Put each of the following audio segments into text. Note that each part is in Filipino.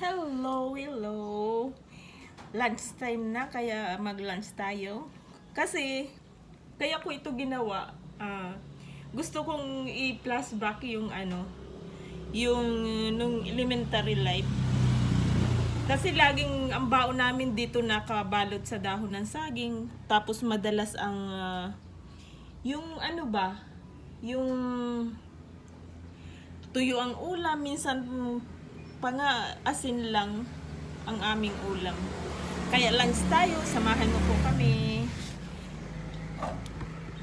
Hello, hello. Lunch time na, kaya mag-lunch tayo. Kasi, kaya ko ito ginawa. ah, gusto kong i-flashback yung ano, yung uh, nung elementary life. Kasi laging ang baon namin dito nakabalot sa dahon ng saging. Tapos madalas ang, ah, yung ano ba, yung tuyo ang ulam, minsan pa nga asin lang ang aming ulam. Kaya lunch tayo, samahan mo po kami.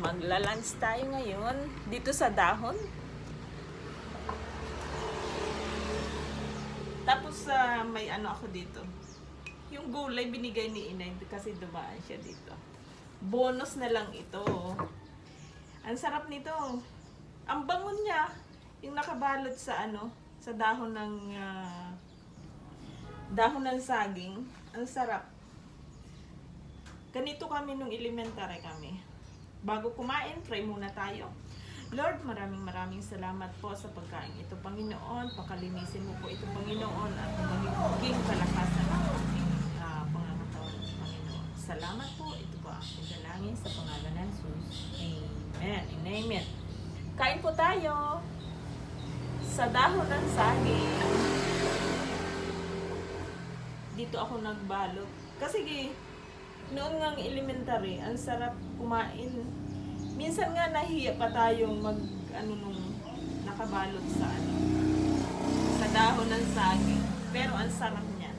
Magla-lunch tayo ngayon dito sa dahon. Tapos ah, may ano ako dito. Yung gulay binigay ni Inay kasi dumaan siya dito. Bonus na lang ito. Ang sarap nito. Ang bangon niya, yung nakabalot sa ano, sa dahon ng ah, dahon ng saging. Ang sarap. Ganito kami nung elementary kami. Bago kumain, pray muna tayo. Lord, maraming maraming salamat po sa pagkain ito, Panginoon. Pakalinisin mo po ito, Panginoon, at magiging kalakasan ng ating uh, pangangatawan, Panginoon. Salamat po. Ito po ang dalangin sa pangalan ng Jesus. Amen. Amen. Kain po tayo sa dahon ng saging. Dito ako nagbalot. Kasi noon nga elementary, ang sarap kumain. Minsan nga nahiya pa tayong mag ano nung nakabalot sa ano sa dahon ng saging. Pero ang sarap niya.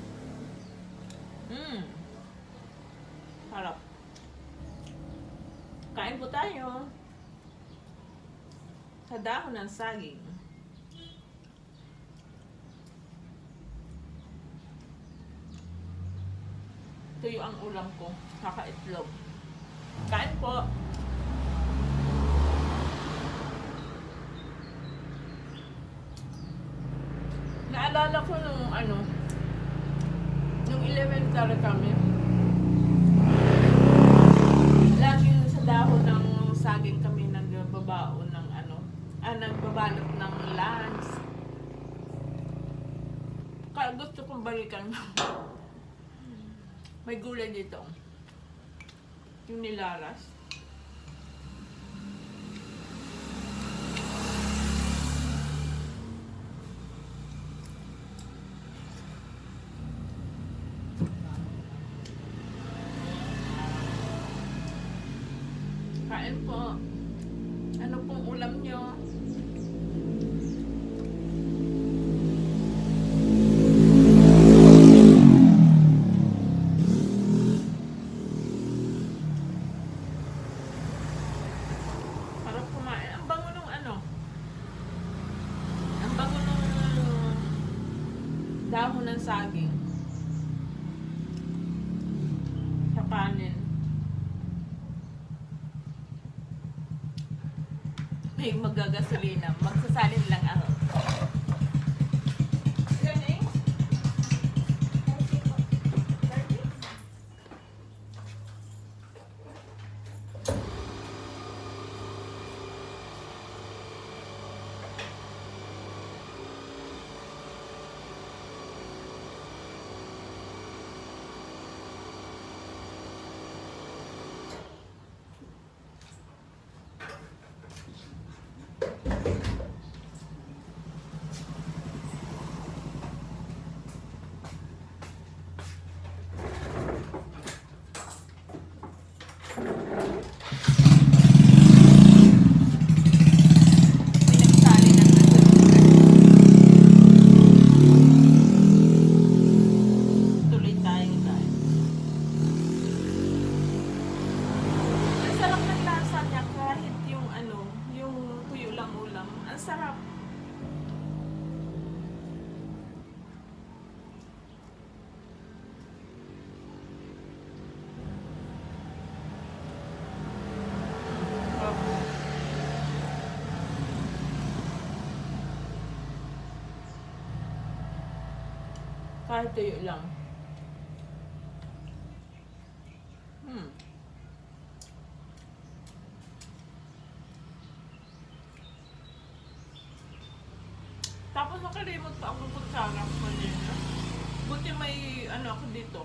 Mm. Harap. Kain po tayo. Sa dahon ng saging. Tuyo ang ulam ko. Kaka-itlog. Kain po. Naalala ko nung ano, nung elementary kami, laging sa dahon ng saging kami nagbabao ng ano, ah, nagbabalot ng lunch. Kaya gusto kong balikan. May gulay dito. Yung nilaras. Kain po. Ano pong ulam nyo? Harap kumain. Ang bango nung ano? Ang bango nung dahon ng saging. Sa kanin. May magagasolina. Magsasalin lang ako. Galing. May nagsali ng nasa Tuloy tayo tayo. Ang sarap ng lasa niya kahit yung ano, yung tuyo lang ulam. Ang sarap. Kahit tuyo lang. Hmm. Tapos nakalimot pa ako ng kutsara kanina. ano ako dito.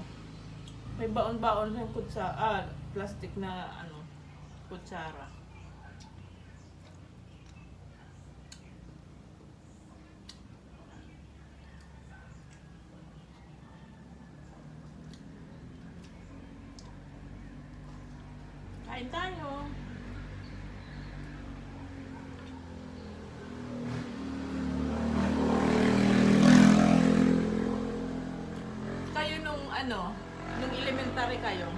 May baon-baon ng kutsa, ah, plastic na ano, kutsara. Kain tayo. Kayo nung ano, nung elementary kayo,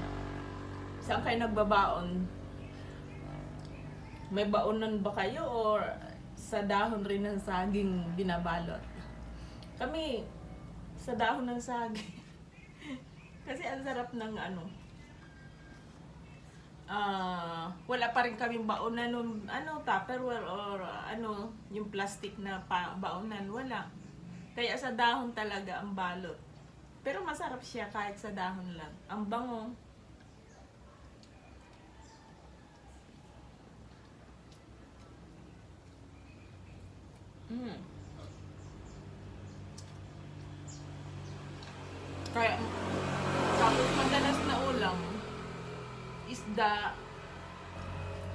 saan kayo nagbabaon? May baonan ba kayo or sa dahon rin ng saging binabalot? Kami, sa dahon ng saging. Kasi ang sarap ng ano, ah wala pa rin kaming baonan nung ano tupperware or ah, ano yung plastic na pa, baonan wala. Kaya sa dahon talaga ang balot. Pero masarap siya kahit sa dahon lang. Ang bango. Mm. kaya tapos madalas na ulam isda,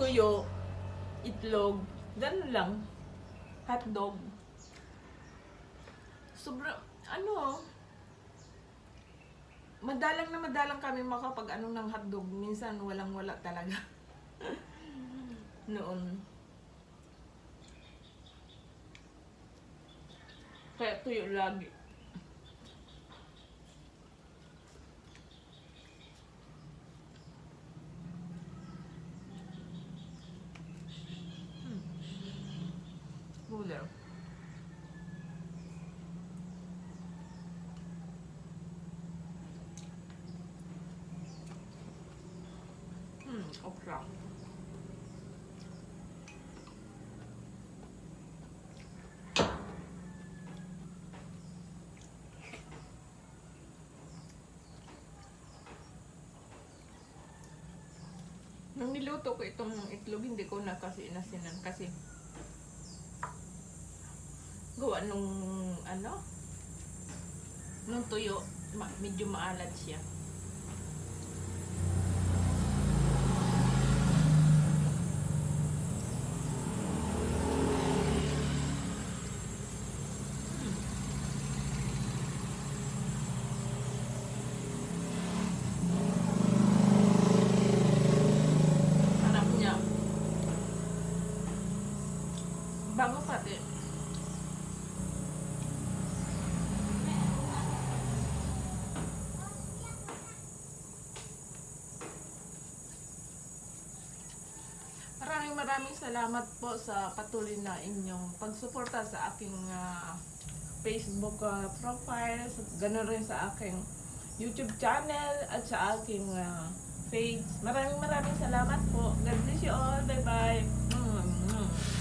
tuyo, itlog, ganun lang. Hotdog. Sobra, ano, madalang na madalang kami makapag ano ng hotdog. Minsan walang wala talaga. Noon. Kaya tuyo lagi. Okra. Nung niluto ko itong itlog, hindi ko na kasi inasinan kasi gawa nung ano nung tuyo ma- medyo maalat siya harap niya bango pati Maraming maraming salamat po sa patuloy na inyong pagsuporta sa aking ah, Facebook ah, profile, ganun rin sa aking YouTube channel at sa aking ah, page. Maraming maraming salamat po. God bless you all. Bye bye. Mm, mm.